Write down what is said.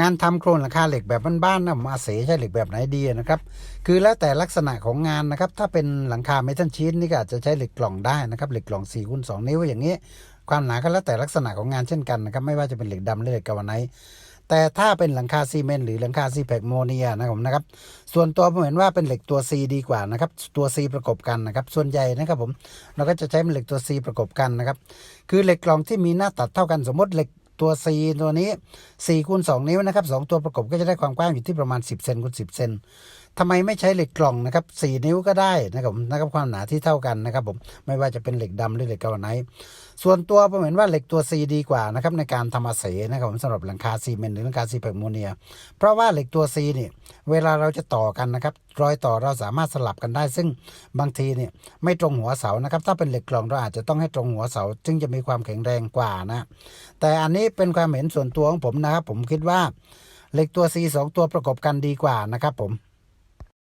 งานทำโครงหลังคาเหล็กแบบบ้านๆนะผมอาศัยใช้เหล็กแบบไหนดีนะครับ คือแล้วแต่ลักษณะของงานนะครับ ถ้าเป็นหลังคาเมทัลชีตนี่ก็อาจจะใช้เหล็กกล่องได้นะครับ เหล็กกล่อง4คูณ2นิ้วอย่างนี้ ความหนาก็แล้วแต่ลักษณะของงานเช่นกันนะครับ ไม่ว่าจะเป็นเหล็กดำหรือเหล็กกาวไนแต่ถ้าเป็นหลังคาซีเมนต์หรือหลังคาซีแพคโมเนียนะครับผมนะครับ ส่วนตัวผมเห็นว่าเป็นเหล็กตัว C ดีกว่านะครับ ตัว C ประกบกันนะครับ ส่วนใหญ่นะครับผมเราก็จะใช้เป็นเหล็กตัว C ประกบกันนะครับ คือเหล็กกล่องที่มีหน้าตัดเท่ากันสมมติเหล็ก ตัว C ตัวนี้4คูณ2นิ้วนะครับสองตัวประกบก็จะได้ความกว้างอยู่ที่ประมาณ 10เซนคูณ10เซน ทำไมไม่ใช้เหล็กกล่องนะครับ4นิ้วก็ได้นะครับผมนะครับความหนาที่เท่ากันนะครับผมไม่ว่าจะเป็นเหล็กดำหรือเหล็กกาวไนส่วนตัวผมเห็นว่าเหล็กตัว C ดีกว่านะครับในการทำอาเสนะครับผมสำหรับหลังคาซีเมนต์หรือหลังคาซีแพคโมเนีย เพราะว่าเหล็กตัว C นี่เวลาเราจะต่อกันนะครับรอยต่อเราสามารถสลับกันได้ ซึ่งบางทีเนี่ยไม่ตรงหัวเสานะครับ ถ้าเป็นเหล็กกล่องเราอาจจะต้องให้ตรงหัวเสาจึงจะมีความแข็งแรงกว่านะ แต่อันนี้เป็นความเห็นส่วนตัวของผมนะครับผมคิดว่าเหล็กตัว C สองตัวประกบกันดีกว่านะครับผม